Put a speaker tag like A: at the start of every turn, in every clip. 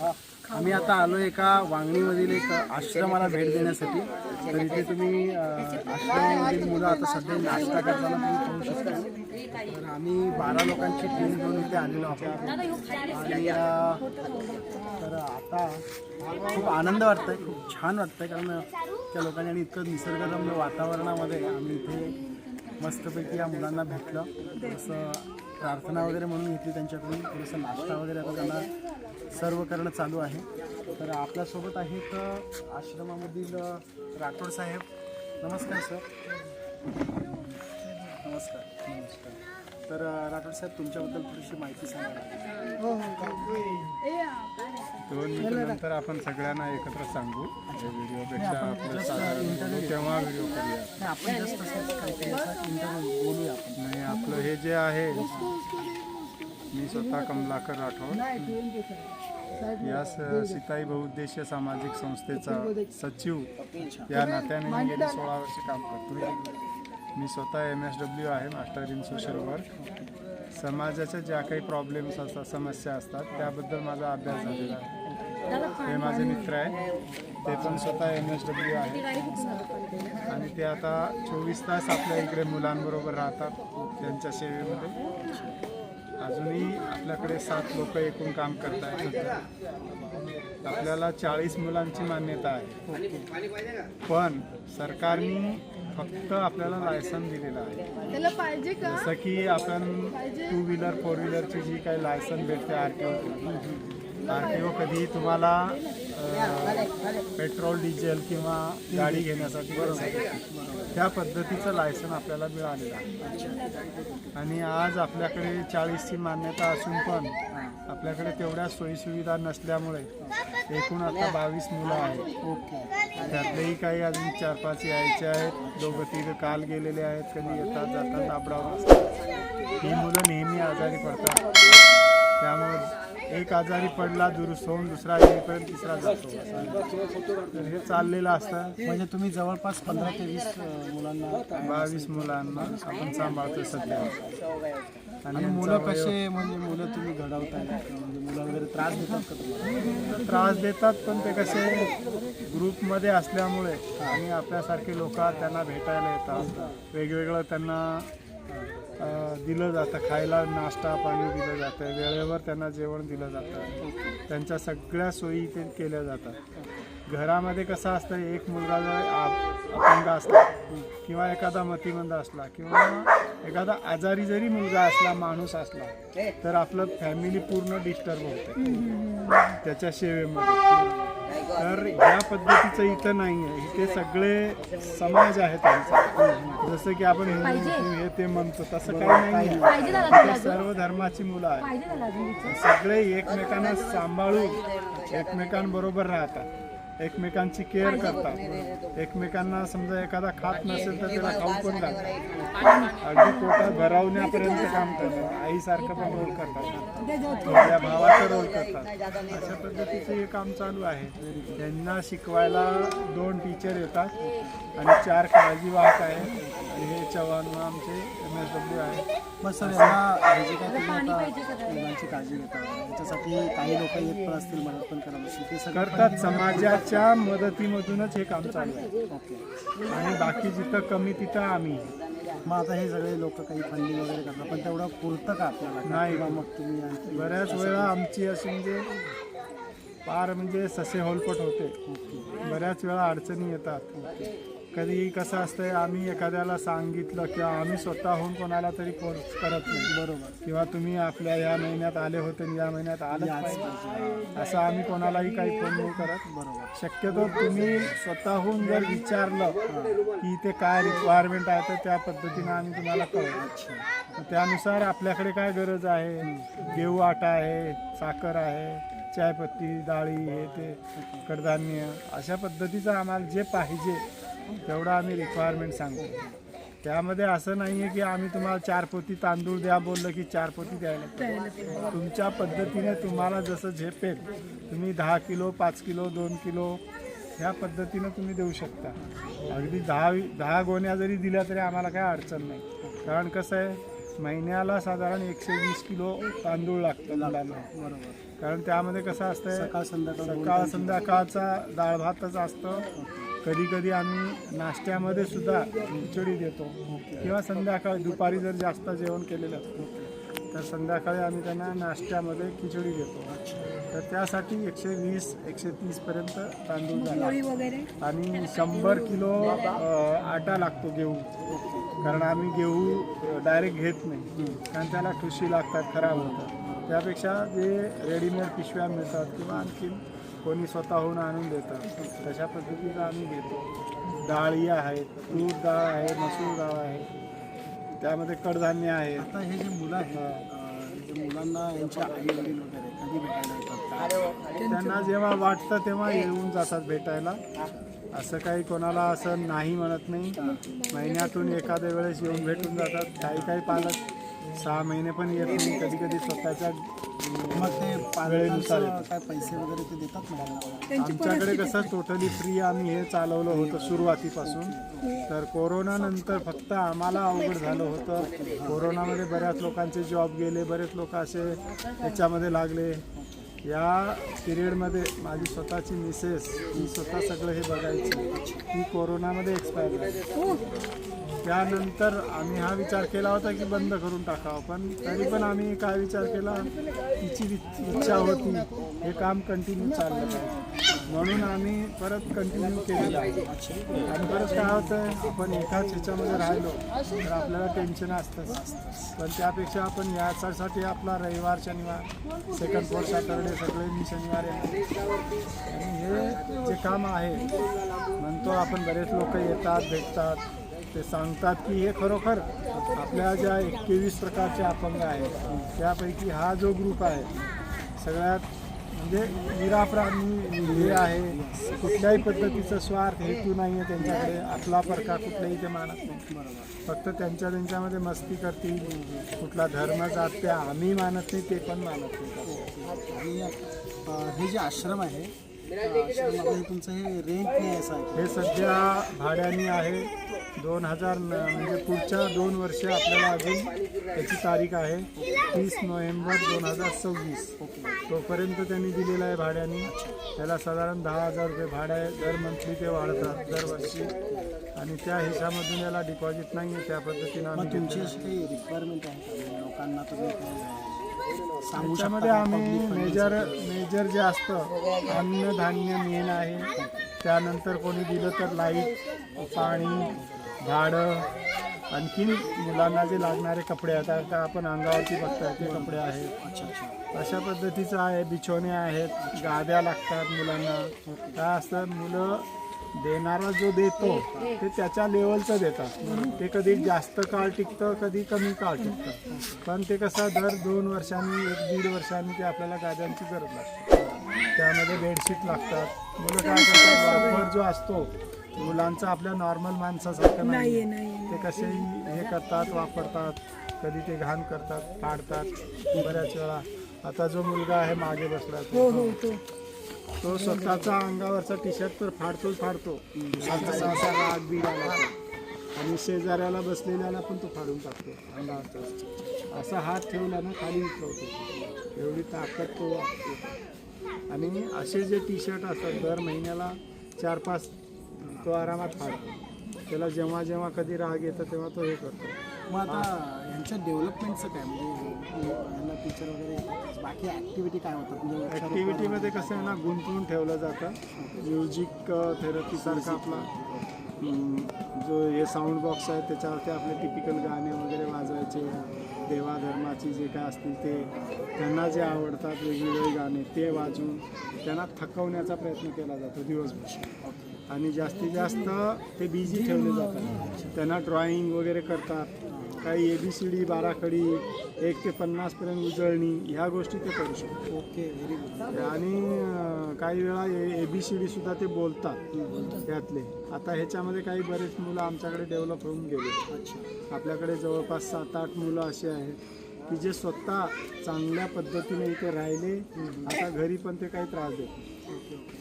A: आम्ही आता आलो एका वांगणीमधील एक आश्रमाला भेट देण्यासाठी. तर इथे तुम्ही आश्रमामधील मुलं आता सध्या नाश्ता करताना तुम्ही पाहू शकता. तर आम्ही बारा लोकांची टीम घेऊन इथे आलेलो आहोत. आणि तर आता खूप आनंद वाटतोय खूप छान वाटतं आहे कारण त्या लोकांनी आणि इतकं निसर्गरम्य वातावरणामध्ये आम्ही इथे मस्तपैकी या मुलांना भेटलं. असं प्रार्थना वगैरे म्हणून घेतली त्यांच्याकडून. थोडंसं नाश्ता वगैरे आता त्यांना सर्व करणं चालू आहे. तर आपल्यासोबत आहेत आश्रमामधील राठोड साहेब. नमस्कार सर. नमस्कार. नमस्कार. तर राठोड साहेब तुमच्याबद्दल थोडीशी माहिती सांगा. हो, हो.
B: दोन मिनिटानंतर आपण सगळ्यांना एकत्र सांगू. व्हिडिओपेक्षा आपलं साधारण बोलू तेव्हा व्हिडिओ करूया.
A: नाही,
B: आपलं हे जे आहे मी स्वतः कमलाकर राठोड. या स- सीताई बहुउद्देशीय सामाजिक संस्थेचा सचिव या नात्याने मी गेली सोळा वर्ष काम करतो मी स्वतः एम एस डब्ल्यू आहे मास्टर इन सोशल वर्क समाजाच्या ज्या काही प्रॉब्लेम्स असतात समस्या असतात त्याबद्दल माझा अभ्यास झालेला आहे. हे माझे मित्र आहे ते पण स्वतः एम एस डब्ल्यू आहे आणि ते आता चोवीस तास आपल्या इकडे मुलांबरोबर राहतात त्यांच्या सेवेमध्ये. अजूनही आपल्याकडे सात लोक एकूण काम करत आहेत आपल्याला चाळीस मुलांची मान्यता आहे. पण सरकारने फक्त आपल्याला लायसन दिलेलं आहे.
C: त्याला पाहिजे का?
B: जसं की आपण टू व्हीलर फोर व्हीलरची जी काही लायसन भेटते R T O R T O कधीही तुम्हाला पेट्रोल डिझेल किंवा गाडी घेण्यासाठी देते. त्या पद्धतीचं लायसन आपल्याला मिळालेलं आहे. आणि आज आपल्याकडे चाळीसची मान्यता असून पण आपल्याकडे तेवढ्या सोयीसुविधा नसल्यामुळे एकूण आता बावीस मुलं आहेत.
A: ओके.
B: त्यातलेही काही अजून चार पाच यायचे आहेत. दोघं तिघं काल गेलेले आहेत कधी येतात जातात दाबडावर असतात. ही मुलं नेहमी आजारी पडतात. त्यामुळे एक आजारी पडला दुरुस्त होऊन दुसरा येईपर्यंत तिसरा जातो. तर हे चाललेलं असतं.
A: म्हणजे तुम्ही जवळपास पंधरा ते वीस अ, मुलांना
B: बावीस मुलांना आपण सांभाळतो सध्या.
A: आणि मुलं कसे म्हणजे मुलं तुम्ही घडवताय? म्हणजे मुलं वगैरे त्रास देतात का तुम्हाला?
B: त्रास देतात पण ते कसे ग्रुपमध्ये असल्यामुळे आणि आपल्यासारखे लोक त्यांना भेटायला येतात. वेगवेगळं त्यांना दिलं जातं. खायला नाश्ता पाणी दिलं जातं. वेळेवर त्यांना जेवण दिलं जातं. त्यांच्या सगळ्या सोयी इथे केल्या जातात. घरामध्ये कसं असतं एक मुलगा जर आप- अपंग असला किंवा एखादा मतिमंद असला किंवा एखादा आजारी जरी मुलगा असला माणूस असला तर आपलं फॅमिली पूर्ण डिस्टर्ब होते. त्याच्या सेवेमध्ये. तर ह्या पद्धतीचं इथं नाही आहे इथे सगळे समाज आहेत आमचा. जसं की आपण हे ते म्हणतो तसं काही नाही सर्व धर्माची मुलं आहेत. सगळे एकमेकांना सांभाळून एकमेकांबरोबर राहतात. एकमेकांची केअर करतात. एकमेकांना समजा एखादा खात नसेल तर त्याला खाऊ पण घालतात अगदी पोटात भरवण्यापर्यंत काम करतात. आईसारखं पण रोल करतात. आपल्या भावाचा रोल करतात. अशा पद्धतीचं हे काम चालू आहे. यांना शिकवायला दोन टीचर येतात आणि चार काळजीवाहक आहेत. आणि हे चव्हाण आमचे एम एस डब्ल्यू आहे
A: मग सर यांना हे जे काय तुम्ही आता मुलांची काळजी घेता याच्यासाठी काही लोक येत पण असतील मदत पण करत असतील ते
B: करतात. समाजाच्या मदतीमधूनच हे काम चालू आहे. आणि बाकी जिथं कमी तिथं आम्ही.
A: मग आता हे सगळे लोक काही फंडिंग वगैरे करतात पण तेवढं पुरतं का आपल्याला?
B: नाही.
A: किंवा मग तुम्ही आणखी
B: बऱ्याच वेळा आमची अशी म्हणजे फार म्हणजे ससे होलपट होते. बऱ्याच वेळा अडचणी येतात. कधी कसं असतंय आम्ही एखाद्याला सांगितलं किंवा आम्ही स्वतःहून कोणाला तरी फोर्स करत नाही.
A: बरोबर.
B: किंवा तुम्ही आपल्या या महिन्यात आले होते आणि या महिन्यात पाहिजे. असं आम्ही कोणालाही काही फोन नाही करत.
A: बरोबर.
B: शक्यतो तुम्ही स्वतःहून जर विचारलं की इथे काय रिक्वायरमेंट आहे तर त्या पद्धतीनं आम्ही तुम्हाला कळू त्यानुसार आपल्याकडे काय गरज आहे? गेहू आटा आहे साखर आहे चायपत्ती डाळी हे ते कडधान्य. अशा पद्धतीचं आम्हाला जे पाहिजे तेवढं आम्ही रिक्वायरमेंट सांगतो. त्यामध्ये असं नाही आहे की आम्ही तुम्हाला चार पोती तांदूळ द्या बोललं की चार पोती द्यायला. तुमच्या पद्धतीने तुम्हाला जसं झेपेल तुम्ही दहा किलो पाच किलो दोन किलो ह्या पद्धतीनं तुम्ही देऊ शकता. अगदी दहा दहा गोण्या जरी दिल्या तरी आम्हाला काय अडचण नाही. कारण कसं आहे महिन्याला साधारण एकशे वीस किलो तांदूळ लागतं मुलांना.
A: बरोबर
B: कारण त्यामध्ये कसं असतंय
A: सकाळ संध्याकाळ
B: सकाळ संध्याकाळचा डाळ भातच असतं. कधी कधी आम्ही नाश्त्यामध्ये सुद्धा खिचडी देतो. किंवा संध्याकाळी दुपारी जर जास्त जेवण केलेलं असतं तर संध्याकाळी आम्ही त्यांना नाश्त्यामध्ये खिचडी देतो. तर त्यासाठी एकशे वीस एकशे तीसपर्यंत तांदूळ झाला. आणि शंभर किलो आटा लागतो गेहू. कारण आम्ही गेहू डायरेक्ट घेत नाही. कारण त्याला ठुशी लागतात खराब होतात. त्यापेक्षा जे रेडीमेड पिशव्या मिळतात किंवा आणखीन कोणी स्वतःहून आणून देतात तशा पद्धतीचं आम्ही देतो डाळी आहेत तूर डाळ आहे मसूर डाळ आहे. त्यामध्ये कडधान्य आहे.
A: आता हे जे मुलं आहेत जे मुलांना यांच्या आई वडील वगैरे कधी भेटायला येतात?
B: त्यांना जेव्हा वाटतं तेव्हा येऊन जातात भेटायला. असं काही कोणाला असं नाही म्हणत नाही महिन्यातून एखाद्या वेळेस येऊन भेटून जातात. काही काही पालक सहा महिने पण येत नाही. कधी कधी स्वतःच्या
A: मग ते
B: वेळेनुसार
A: पालकांचं काय पैसे वगैरे ते देतात
B: आमच्याकडे कसं टोटली फ्री आम्ही हे चालवलं होतं सुरुवातीपासून. तर कोरोनानंतर फक्त आम्हाला अवघड झालं होतं. कोरोनामध्ये बऱ्याच लोकांचे जॉब गेले बरेच लोक असे याच्यामध्ये लागले. या पिरियडमध्ये माझी स्वतःची मिसेस ही स्वतः सगळं हे बघायची. ती कोरोनामध्ये एक्सपायर झाली.
C: हो.
B: त्यानंतर आम्ही हा विचार केला होता की बंद करून टाकावं पण तरी पण आम्ही काय विचार केला? तिची इच्छा होती. हे काम कंटिन्यू चाललं पाहिजे म्हणून आम्ही परत कंटिन्यू केलेलं आहे. आणि परत काय होतं आपण एकाच ह्याच्यामध्ये राहिलो तर आपल्याला टेन्शन असतंच. पण त्यापेक्षा आपण याच्यासाठी आपला रविवार शनिवार सेकंड फोर्थ सॅटरडे सगळे मी शनिवार आणि हे जे काम आहे म्हणतो आपण बरेच लोक येतात भेटतात. ते सांगतात की हे खरोखर आपल्या ज्या एकवीस प्रकारचे अपंग आहेत त्यापैकी हा जो ग्रुप आहे सगळ्यात म्हणजे निरापराधी हे आहे. कुठल्याही पद्धतीचा स्वार्थ हेतू नाही आहे त्यांच्याकडे. आपला परका कुठलाही ते मानत नाही. फक्त त्यांच्या त्यांच्यामध्ये मस्ती करतील. कुठला धर्म जात ते आम्ही मानत नाही ते पण मानत नाही.
A: हे जे आश्रम आहे त्या आश्रमामध्ये तुमचं हे रेंट नाही असं आहे
B: हे सध्या भाड्याने आहे. दोन हजार न- म्हणजे पुढच्या दोन वर्ष आपल्याला अजून त्याची तारीख आहे. तीस नोव्हेंबर दोन हजार सव्वीस. तोपर्यंत त्यांनी दिलेलं आहे भाड्याने. त्याला साधारण दहा हजार रुपये भाडं आहे. दर मंथली ते वाढतात दरवर्षी. आणि त्या हिशामधून याला डिपॉझिट नाही आहे. त्या पद्धतीनं आम्ही
A: तुमची
B: घेतलेलं
A: अशी काही रिक्वायरमेंट आहे का? म्हणजे लोकांना तुम्ही काय सांगू
B: त्याच्यामध्ये आम्ही मेजर मेजर जे असतं अन्नधान्य मेन आहे. त्यानंतर कोणी दिलं तर लाइट पाणी झाडं आणखीन मुलांना जे लागणारे कपडे आहेत आता आपण अंगावरती बघताय ते कपडे आहेत. अशा पद्धतीचं आहे बिछोने आहेत गाद्या लागतात मुलांना. काय असतं मुलं देणारा जो देतो ते त्याच्या लेवलचं देतात. ते कधी जास्त काळ टिकतं कधी कमी काळ टिकतं. पण ते कसं दर दोन वर्षांनी एक दीड वर्षांनी ते आपल्याला गाद्यांची गरज लागते. त्यामध्ये बेडशीट लागतात. मुलं काय करतात वापर जो असतो मुलांचा आपल्या नॉर्मल माणसासारखं
C: नाहीये.
B: नाही
C: नाहीये
B: ते कसे हे करतात वापरतात कधी ते घाण करतात फाडतात बऱ्याच वेळा. आता जो मुलगा आहे मागे बसला
C: हो
B: तो.
C: हो तो.
B: तो स्वतःचा अंगावरचा टी शर्ट तर फाडतोच फाडतो. असा राग बीड आला तो. आणि शेजाऱ्याला बसलेल्याला पण तो फाडून टाकतो. अंगावरचा असा हात ठेवला ना खाली उतरवतो. एवढी ताकद तो वापरतो. आणि असे जे टी शर्ट असतात दर महिन्याला चार पाच तो आरामात फाडतो त्याला जेव्हा जेव्हा कधी राग येतो तेव्हा तो हे करतो.
A: मग आता यांच्या डेव्हलपमेंटचं काय? म्हणजे टीचर वगैरे. बाकी ॲक्टिव्हिटी काय होतात म्हणजे
B: ॲक्टिव्हिटीमध्ये कसं आहे ना गुंतवून ठेवलं जातं. म्युझिक थेरपीसारखा आपला. जो हे साऊंड बॉक्स आहे त्याच्यावरती आपले टिपिकल गाणे वगैरे वाजवायचे. देवा धर्माची जे काय असतील ते. त्यांना जे आवडतात वेगवेगळे गाणे ते वाजवून त्यांना थकवण्याचा प्रयत्न केला जातो दिवसभर. आणि जास्तीत जास्त ते बिझी ठेवले जातात. त्यांना ड्रॉइंग वगैरे करतात. काही ए बी सी डी बाराखडी एक ते पन्नासपर्यंत उजळणी ह्या गोष्टी ते करू शकतात.
A: ओके व्हेरी गुड
B: आणि काही वेळा ए बी सी डी सुद्धा ते बोलतात त्यातले आता ह्याच्यामध्ये काही बरेच मुलं आमच्याकडे डेव्हलप होऊन गेले.
A: अच्छा.
B: आपल्याकडे जवळपास सात आठ मुलं अशी आहेत की जे स्वतः चांगल्या पद्धतीने इथे राहिले. आता घरी पण ते काही त्रास देत.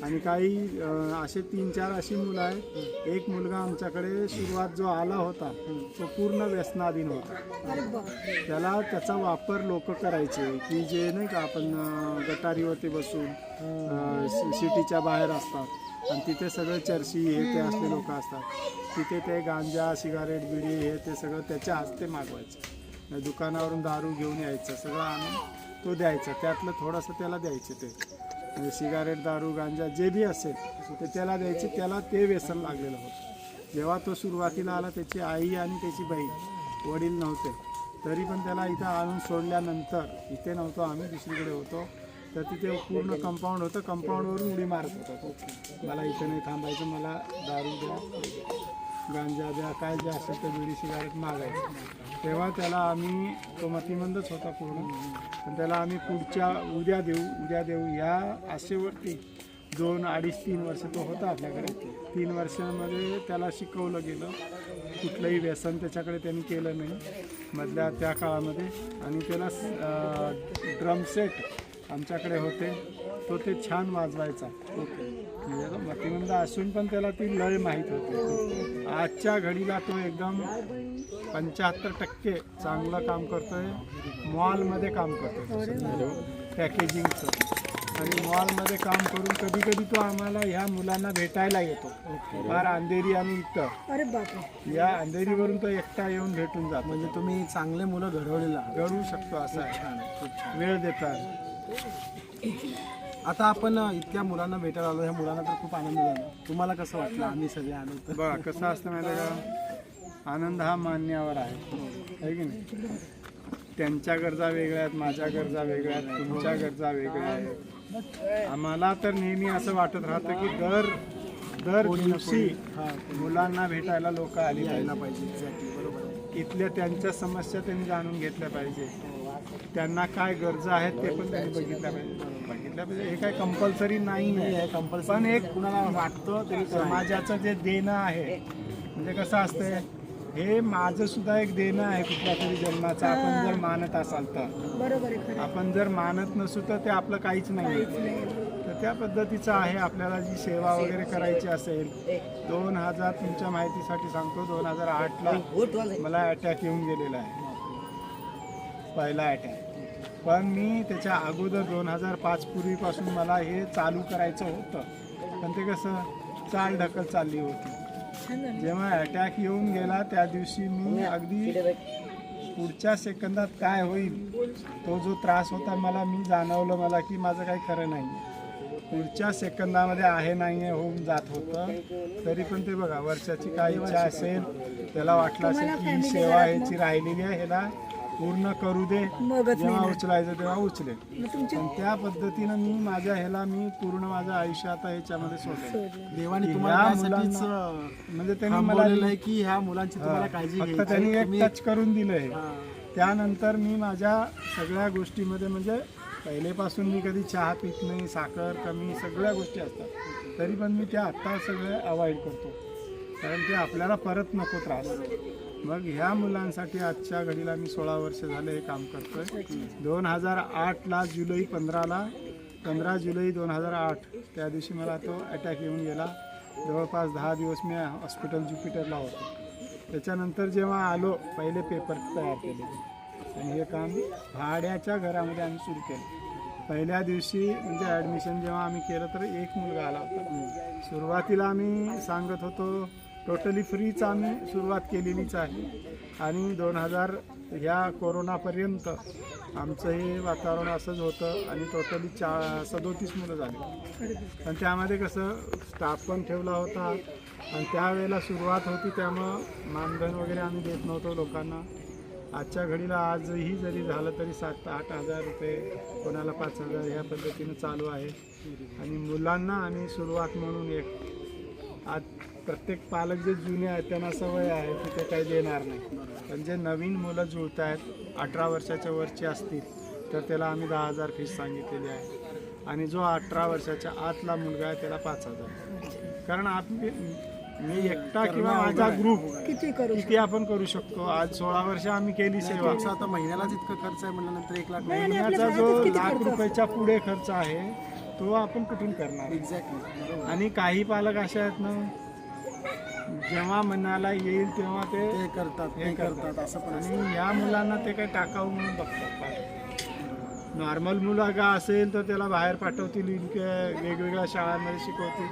B: आणि काही असे तीन चार अशी मुलं आहेत. एक मुलगा आमच्याकडे सुरुवात जो आला होता तो पूर्ण व्यसनाधीन होता. त्याला त्याचा वापर लोक करायचे की जे नाही का आपण गटारीवरती बसून सिटीच्या बाहेर असतात. आणि तिथे सगळं चर्ची हे ते असले लोक असतात. तिथे ते गांजा सिगारेट बिडी हे ते सगळं त्याच्या हस्ते मागवायचं. दुकानावरून दारू घेऊन यायचं सगळं आणून तो द्यायचा. त्यातलं थोडंसं त्याला द्यायचे ते. म्हणजे सिगारेट दारू गांजा जे बी असेल ते त्याला द्यायचे त्याला ते व्यसन लागलेलं होतं. जेव्हा तो सुरुवातीला आला त्याची आई आणि त्याची बहीण वडील नव्हते. तरी पण त्याला इथं आणून सोडल्यानंतर इथे नव्हतो आम्ही दुसरीकडे होतो. तर तिथे पूर्ण कंपाऊंड होतं. कंपाऊंडवरून उडी मारत होता. मला इथं नाही थांबायचं मला दारू द्या. गांजा द्या काय जे असेल ते बिडी सिगारेट मागायचं. तेव्हा त्याला आम्ही तो मतिमंदच होता पूर्ण. पण त्याला आम्ही पुढच्या उद्या देऊ उद्या देऊ. ह्या आशेवरती दोन अडीच तीन वर्ष तो होता आपल्याकडे. तीन वर्षामध्ये त्याला शिकवलं गेलं. कुठलंही व्यसन त्याच्याकडे त्यांनी केलं नाही. मधल्या त्या काळामध्ये. आणि त्याला ड्रम सेट आमच्याकडे होते. तो ते छान वाजवायचा. म्हणजे तो मतिमंद असून पण त्याला ती लय माहीत होती. आजच्या घडीला तो एकदम पंच्याहत्तर टक्के चांगलं काम करतोय. मॉलमध्ये काम करतोय. पॅकेजिंगचं. आणि मॉलमध्ये काम करून कधी कधी तो आम्हाला ह्या मुलांना भेटायला येतो. फार अंधेरी आणि इथं.
C: अरे बापरे.
B: या अंधेरीवरून तो एकटा येऊन भेटून जातो.
A: म्हणजे तुम्ही चांगले मुलं घडवलेलं
B: घडवू शकतो असं आहे.
A: आहे
B: वेळ देतात.
A: आता आपण इतक्या मुलांना भेटायला आलो ह्या मुलांना तर खूप आनंद झाला. तुम्हाला कसं वाटलं आम्ही सगळे तर?
B: बघा कसं असतं माहिती का? आनंद हा मान्यावर आहे. है की नाही? त्यांच्या गरजा वेगळ्या आहेत माझ्या गरजा वेगळ्या आहेत तुमच्या गरजा वेगळ्या आहेत. आम्हाला तर नेहमी असं वाटत राहतं की दर दर दिवशी मुलांना भेटायला लोक आली पाहिजे. इथल्या त्यांच्या समस्या त्यांनी जाणून घेतल्या पाहिजे त्यांना काय गरजा आहेत ते पण त्यांनी बघितल्या पाहिजे. बघितल्या पाहिजे. हे काय कंपल्सरी नाही आहे.
A: कंपल्सरी
B: पण एक
A: कुणाला वाटतं तरी समाज
B: समाजाचं जे देणं आहे म्हणजे कसं असतंय हे माझं सुद्धा एक देणं आहे कुठल्या तरी जन्माचं. आपण जर मानत असाल तर.
C: बरोबर
B: आपण जर मानत नसू तर ते आपलं काहीच नाही. तर त्या पद्धतीचं आहे आपल्याला जी सेवा वगैरे करायची असेल दोन हजार तुमच्या माहितीसाठी सांगतो दोन हजार आठला मला अटॅक येऊन गेलेला आहे. पहिला अटॅक पण मी त्याच्या अगोदर दोन हजार पाच पूर्वीपासून मला हे चालू करायचं होतं. पण ते कसं चाल ढकल चालली होती. जेव्हा अटॅक येऊन गेला त्या दिवशी मी अगदी पुढच्या सेकंदात काय होईल तो जो त्रास होता मला मी जाणवलं मला की माझं काही खरं नाही. पुढच्या सेकंदामध्ये आहे नाही आहे होऊन जात होतं. तरी पण ते बघा वर्षाची काय इच्छा असेल त्याला वाटलं असेल की ही सेवा ह्याची राहिलेली आहे ह्याला पूर्ण करू दे.
C: मगच
B: जेव्हा उचलायचं तेव्हा उचले
C: मग तुमची
B: पण त्या पद्धतीनं मी माझ्या ह्याला मी पूर्ण माझं आयुष्य आता ह्याच्यामध्ये सोडलं
A: देवाने
B: ह्या
A: तुम्हाला त्यासाठीच
B: मुलांना-
A: अ,
B: म्हणजे त्यांनी मला
A: आहे की ह्या मुलांची तुम्हाला काळजी
B: फक्त
A: घ्यायची
B: त्यांनी. एक
A: तुम्ही
B: टच करून दिलंय
A: हा.
B: त्यानंतर मी माझ्या सगळ्या गोष्टीमध्ये म्हणजे पहिलेपासून मी कधी चहा पित नाही साखर कमी सगळ्या गोष्टी असतात. तरी पण मी त्या आत्ता सगळ्या अवॉइड करतो. कारण ते आपल्याला परत नको त्रास. मग ह्या मुलांसाठी आजच्या घडीला मी सोळा वर्ष झाले हे काम करतोय. दोन हजार आठला जुलै पंधराला पंधरा जुलै दोन हजार आठ त्या दिवशी मला तो अटॅक येऊन गेला. जवळपास दहा दिवस मी हॉस्पिटल ज्युपिटरला होतो. त्याच्यानंतर जेव्हा आलो पहिले पेपर तयार केले. आणि हे काम भाड्याच्या घरामध्ये आम्ही सुरू केलं. पहिल्या दिवशी म्हणजे ॲडमिशन जेव्हा आम्ही केलं तर एक मुलगा आला होता. सुरुवातीला आम्ही सांगत होतो टोटली फ्रीच आम्ही सुरुवात केलेलीच आहे. आणि दोन हजार ह्या कोरोनापर्यंत आमचं हे वातावरण असंच होतं आणि टोटली चा सदोतीस मुलं झाली. पण त्यामध्ये कसं स्टाफ पण ठेवला होता. आणि त्यावेळेला सुरुवात होती त्यामुळं मानधन वगैरे आम्ही देत नव्हतो लोकांना. आजच्या घडीला आजही जरी झालं तरी सात आठ हजार रुपये कोणाला पाच हजार ह्या पद्धतीनं चालू आहे. आणि मुलांना आम्ही सुरुवात म्हणून एक प्रत्येक पालक जे जुने आहेत त्यांना सवय आहे की ते काही देणार नाही. पण जे नवीन मुलं जुळत आहेत अठरा वर्षाच्या वरची असतील तर त्याला आम्ही दहा हजार फीस सांगितलेली आहे. आणि जो अठरा वर्षाच्या आतला मुलगा आहे त्याला पाच हजार. कारण आपली मी एकटा किंवा माझा ग्रुप
C: किती करू
B: किती आपण करू शकतो? आज सोळा वर्ष आम्ही केली सेवा.
A: तुमचा आता महिन्यालाच इतका खर्च आहे म्हणल्यानंतर एक लाख
B: महिन्याचा जो लाख रुपयाच्या पुढे खर्च आहे तो आपण कुठून करणार?
A: एक्झॅक्टली
B: आणि काही पालक असे आहेत ना जेव्हा मनाला येईल तेव्हा ते
A: ते करतात
B: हे
A: करतात. असं पण.
B: आणि या मुलांना ते काही टाकाऊ म्हणून बघतात. नॉर्मल मुलं का असेल तर त्याला बाहेर पाठवतील इतक्या वेगवेगळ्या शाळांमध्ये शिकवतील.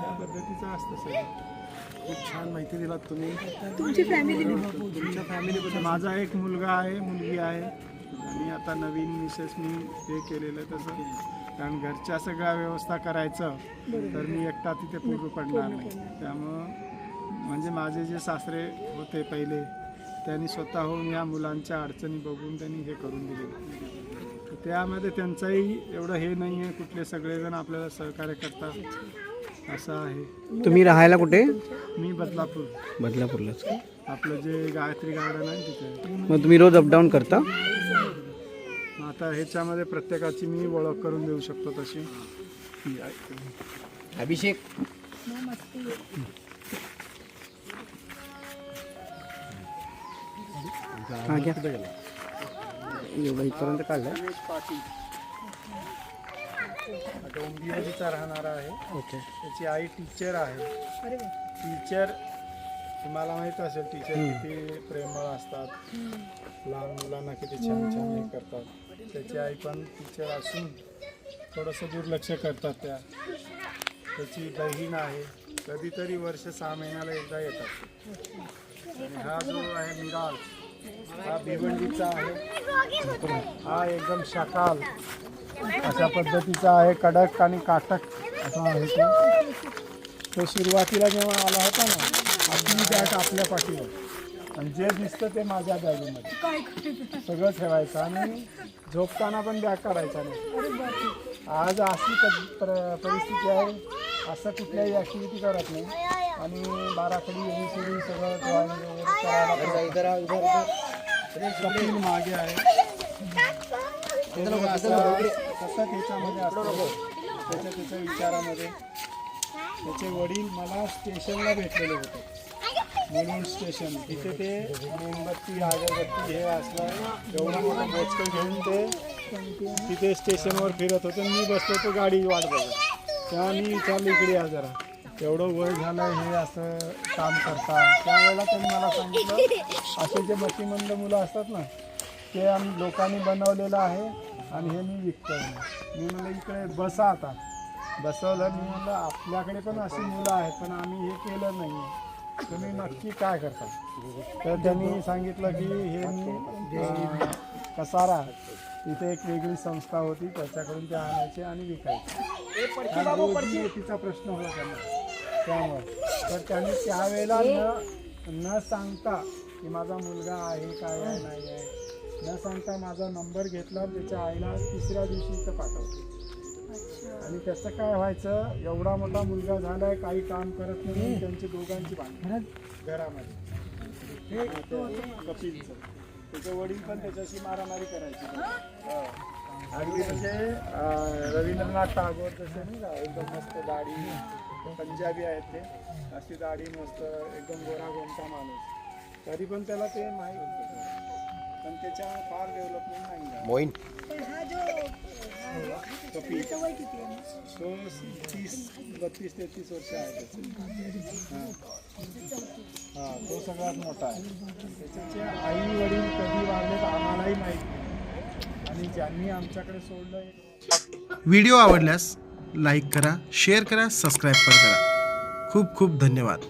B: त्या पद्धतीचं असतं सगळं.
A: खूप छान माहिती दिलात तुम्ही.
C: तुमची फॅमिली
A: तुमच्या फॅमिलीबद्दल
B: माझा एक मुलगा आहे मुलगी आहे. आणि आता नवीन मिसेस मी हे केलेलं आहे तसं. कारण घरच्या सगळ्या व्यवस्था करायचं तर मी एकटा तिथे पूर्ण पडणार नाही. त्यामुळं म्हणजे माझे जे सासरे होते पहिले त्यांनी स्वतःहून या मुलांच्या अडचणी बघून त्यांनी हे करून दिले. तर त्यामध्ये त्यांचंही एवढं हे नाही आहे कुठले सगळेजण आपल्याला सहकार्य करतात. असं आहे.
D: तुम्ही राहायला कुठे?
B: मी बदलापूर.
D: बदलापूरलाच?
B: आपलं जे गायत्री गार्डन आहे तिथे.
D: मग तुम्ही रोज अपडाऊन करता?
B: आता ह्याच्यामध्ये प्रत्येकाची मी ओळख करून देऊ शकतो तशी.
D: अभिषेक. हा घ्या. एवढं इथपर्यंत काढलं.
B: डोंबिवलीचा राहणारा आहे.
D: ओके.
B: त्याची आई टीचर आहे. टीचर तुम्हाला माहीत असेल टीचर किती प्रेमळ असतात. लहान मुलांना किती छान छान हे करतात. त्याची आई पण टीचर असून थोडंसं दुर्लक्ष करतात त्या. त्याची बहीण आहे. कधीतरी वर्ष सहा महिन्याला एकदा येतात. आणि हा जो आहे मिराज हा भिवंडीचा आहे. हा एकदम शाकाल. अशा पद्धतीचा आहे कडक आणि काटक. असा आहे तो. तो सुरुवातीला जेव्हा आला होता ना आपली बॅग आपल्या पाठीवर. आणि जे दिसतं ते माझ्या बॅगेमध्ये. सगळं ठेवायचं आणि झोपताना पण बॅग काढायचा नाही. आज अशी परिस्थिती आहे. असं कुठल्याही ॲक्टिव्हिटी करत नाही. आणि बाराखडी एबीसीडी सगळं ड्रॉइंग वगैरे करायला कपिल मागे आहे. ते लोक असं सतत ह्याच्यामध्ये असतात त्याच्या त्याच्या विचारामध्ये. त्याचे वडील मला स्टेशनला भेटलेले होते. मुलुंड स्टेशन. तिथे ते मोमबत्ती अगरबत्ती हे असलं एवढं मोठं बोचकं घेऊन ते तिथे स्टेशनवर फिरत होते. मी बसलो होतो गाडी वाट बघत. तेव्हा मी विचारलं इकडे या जरा. एवढं वय झालं हे असं काम करतात. त्यावेळेला त्यांनी मला सांगितलं असे जे मतिमंद मुलं असतात ना ते आम्ही लोकांनी बनवलेलं आहे आणि हे मी विकतो मी म्हणलं इकडे बसा आता. बसवलं मी म्हणलं आपल्याकडे पण अशी मुलं आहेत पण आम्ही हे केलं नाही. तुम्ही नक्की काय करता? तर त्यांनी सांगितलं की हे मी कसारा तिथे एक वेगळी संस्था होती त्याच्याकडून ते आणायचे आणि विकायचे. तिचा प्रश्न होता. त्यांना त्यामुळे तर त्यांनी त्यावेळेला न न सांगता की माझा मुलगा आहे काय आहे नाही आहे. न सांगता माझा नंबर घेतला त्याच्या आईला तिसऱ्या दिवशी इथं पाठवते आणि त्याचं काय व्हायचं एवढा मोठा मुलगा झालाय काही काम करत नाही त्यांची दोघांची भांडण. घरामध्ये. हे कपिलचं. त्याचे वडील पण त्याच्याशी मारामारी करायचे. हो. अगदी म्हणजे रवींद्रनाथ टागोर जसे नाही का एकदम मस्त दाढी पंजाबी आहेत ते. अशी दाढी मस्त एकदम गोरा गोमटा माणूस. तरी पण त्याला ते माहीत होतं. पण त्याच्या फार डेव्हलपमेंट नाही.
D: मोईन?
B: तो तीस बत्तीस तेहतीस वर्ष आहे त्याचे. हां. तो सगळ्यात मोठा आहे. त्याचे आई वडील कधी वाढलेत आम्हालाही माहीत नाही. आणि ज्यांनी आमच्याकडे सोडलं
E: व्हिडिओ आवडल्यास लाईक करा शेअर करा सबस्क्राईब पण करा. खूप खूप धन्यवाद.